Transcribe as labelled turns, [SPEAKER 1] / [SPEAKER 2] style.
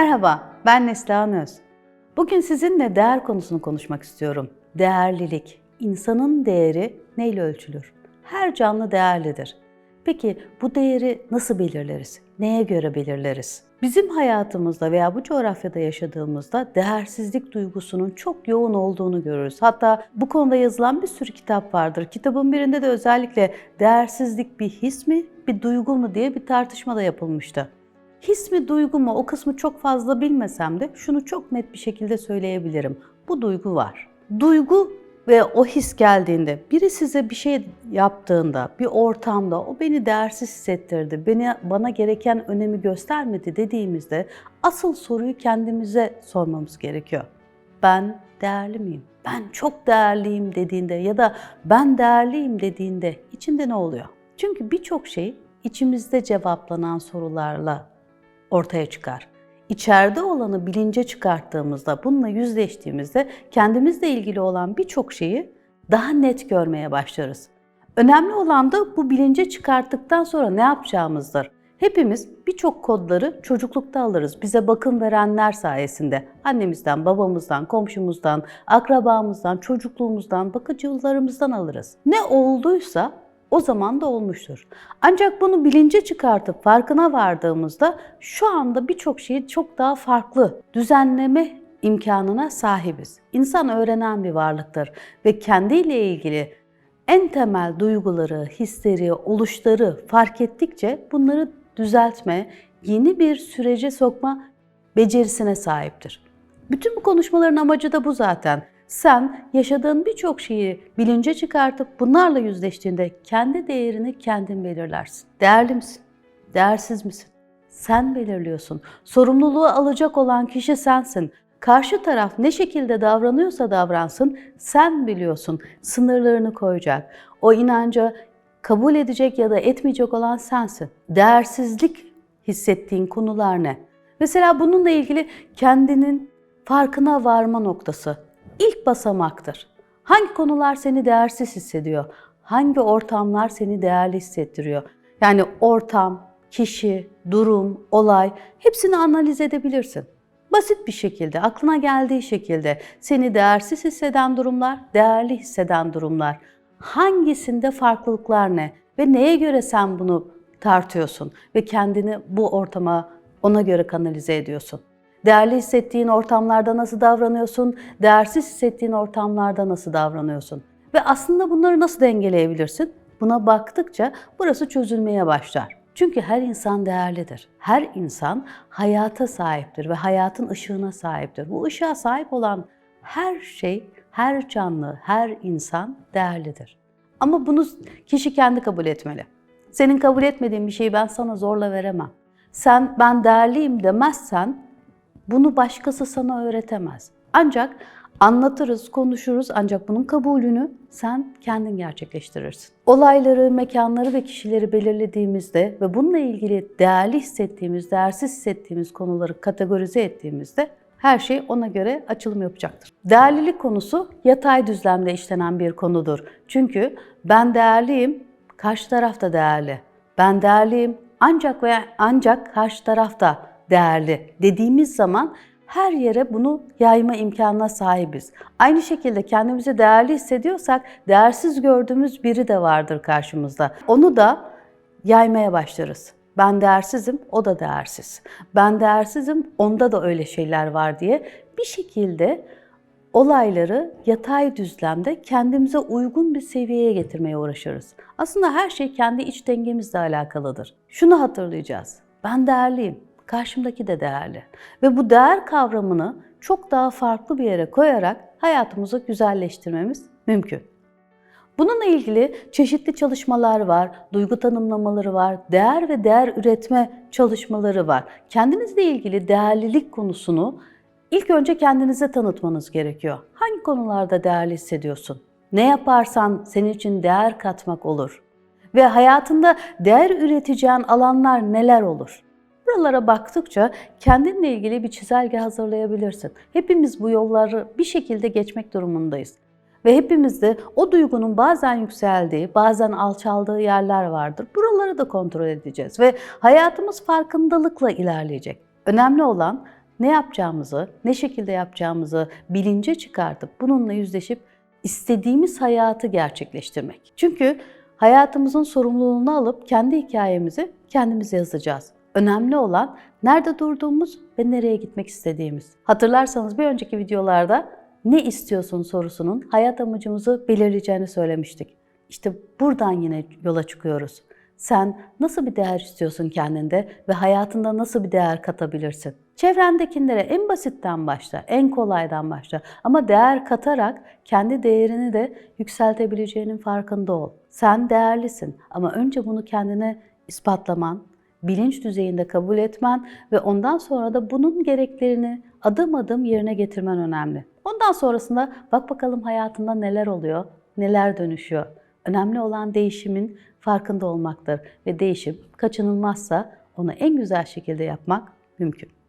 [SPEAKER 1] Merhaba, ben Neslihan Öz. Bugün sizinle değer konusunu konuşmak istiyorum. Değerlilik. İnsanın değeri neyle ölçülür? Her canlı değerlidir. Peki bu değeri nasıl belirleriz? Neye göre belirleriz? Bizim hayatımızda veya bu coğrafyada yaşadığımızda değersizlik duygusunun çok yoğun olduğunu görürüz. Hatta bu konuda yazılan bir sürü kitap vardır. Kitabın birinde de özellikle değersizlik bir his mi, bir duygu mu diye bir tartışma da yapılmıştı. His mi duygu mu o kısmı çok fazla bilmesem de şunu çok net bir şekilde söyleyebilirim. Bu duygu var. Duygu ve o his geldiğinde, biri size bir şey yaptığında, bir ortamda o beni değersiz hissettirdi, beni bana gereken önemi göstermedi dediğimizde asıl soruyu kendimize sormamız gerekiyor. Ben değerli miyim? Ben çok değerliyim dediğinde ya da ben değerliyim dediğinde içinde ne oluyor? Çünkü birçok şey içimizde cevaplanan sorularla ortaya çıkar. İçeride olanı bilince çıkarttığımızda, bununla yüzleştiğimizde kendimizle ilgili olan birçok şeyi daha net görmeye başlarız. Önemli olan da bu bilince çıkarttıktan sonra ne yapacağımızdır. Hepimiz birçok kodları çocuklukta alırız. Bize bakım verenler sayesinde. Annemizden, babamızdan, komşumuzdan, akrabamızdan, çocukluğumuzdan, bakıcılarımızdan alırız. Ne olduysa o zaman da olmuştur. Ancak bunu bilince çıkartıp farkına vardığımızda şu anda birçok şeyi çok daha farklı düzenleme imkanına sahibiz. İnsan öğrenen bir varlıktır ve kendiyle ilgili en temel duyguları, hisleri, oluşları fark ettikçe bunları düzeltme, yeni bir sürece sokma becerisine sahiptir. Bütün bu konuşmaların amacı da bu zaten. Sen yaşadığın birçok şeyi bilince çıkartıp bunlarla yüzleştiğinde kendi değerini kendin belirlersin. Değerli misin? Değersiz misin? Sen belirliyorsun. Sorumluluğu alacak olan kişi sensin. Karşı taraf ne şekilde davranıyorsa davransın, sen biliyorsun. Sınırlarını koyacak. O inanca kabul edecek ya da etmeyecek olan sensin. Değersizlik hissettiğin konular ne? Mesela bununla ilgili kendinin farkına varma noktası ilk basamaktır. Hangi konular seni değersiz hissediyor? Hangi ortamlar seni değerli hissettiriyor? Yani ortam, kişi, durum, olay hepsini analiz edebilirsin. Basit bir şekilde, aklına geldiği şekilde seni değersiz hisseden durumlar, değerli hisseden durumlar. Hangisinde farklılıklar ne ve neye göre sen bunu tartıyorsun ve kendini bu ortama ona göre kanalize ediyorsun? Değerli hissettiğin ortamlarda nasıl davranıyorsun? Değersiz hissettiğin ortamlarda nasıl davranıyorsun? Ve aslında bunları nasıl dengeleyebilirsin? Buna baktıkça burası çözülmeye başlar. Çünkü her insan değerlidir. Her insan hayata sahiptir ve hayatın ışığına sahiptir. Bu ışığa sahip olan her şey, her canlı, her insan değerlidir. Ama bunu kişi kendi kabul etmeli. Senin kabul etmediğin bir şeyi ben sana zorla veremem. Sen ben değerliyim demezsen bunu başkası sana öğretemez. Ancak anlatırız, konuşuruz ancak bunun kabulünü sen kendin gerçekleştirirsin. Olayları, mekanları ve kişileri belirlediğimizde ve bununla ilgili değerli hissettiğimiz, değersiz hissettiğimiz konuları kategorize ettiğimizde her şey ona göre açılım yapacaktır. Değerlilik konusu yatay düzlemde işlenen bir konudur. Çünkü ben değerliyim, karşı taraf da değerli. Ben değerliyim ancak ve ancak karşı taraf da değerli dediğimiz zaman her yere bunu yayma imkanına sahibiz. Aynı şekilde kendimizi değerli hissediyorsak değersiz gördüğümüz biri de vardır karşımızda. Onu da yaymaya başlarız. Ben değersizim, o da değersiz. Ben değersizim, onda da öyle şeyler var diye bir şekilde olayları yatay düzlemde kendimize uygun bir seviyeye getirmeye uğraşırız. Aslında her şey kendi iç dengemizle alakalıdır. Şunu hatırlayacağız. Ben değerliyim karşımdaki de değerli. Ve bu değer kavramını çok daha farklı bir yere koyarak hayatımızı güzelleştirmemiz mümkün. Bununla ilgili çeşitli çalışmalar var, duygu tanımlamaları var, değer ve değer üretme çalışmaları var. Kendinizle ilgili değerlilik konusunu ilk önce kendinize tanıtmanız gerekiyor. Hangi konularda değerli hissediyorsun? Ne yaparsan senin için değer katmak olur? Ve hayatında değer üreteceğin alanlar neler olur? Buralara baktıkça kendinle ilgili bir çizelge hazırlayabilirsin. Hepimiz bu yolları bir şekilde geçmek durumundayız. Ve hepimizde o duygunun bazen yükseldiği, bazen alçaldığı yerler vardır. Buraları da kontrol edeceğiz ve hayatımız farkındalıkla ilerleyecek. Önemli olan ne yapacağımızı, ne şekilde yapacağımızı bilince çıkartıp bununla yüzleşip istediğimiz hayatı gerçekleştirmek. Çünkü hayatımızın sorumluluğunu alıp kendi hikayemizi kendimiz yazacağız. Önemli olan nerede durduğumuz ve nereye gitmek istediğimiz. Hatırlarsanız bir önceki videolarda ne istiyorsun sorusunun hayat amacımızı belirleyeceğini söylemiştik. İşte buradan yine yola çıkıyoruz. Sen nasıl bir değer istiyorsun kendinde ve hayatında nasıl bir değer katabilirsin? Çevrendekilere en basitten başla, en kolaydan başla ama değer katarak kendi değerini de yükseltebileceğinin farkında ol. Sen değerlisin ama önce bunu kendine ispatlaman, bilinç düzeyinde kabul etmen ve ondan sonra da bunun gereklerini adım adım yerine getirmen önemli. Ondan sonrasında bak bakalım hayatında neler oluyor, neler dönüşüyor. Önemli olan değişimin farkında olmaktır ve değişim kaçınılmazsa onu en güzel şekilde yapmak mümkün.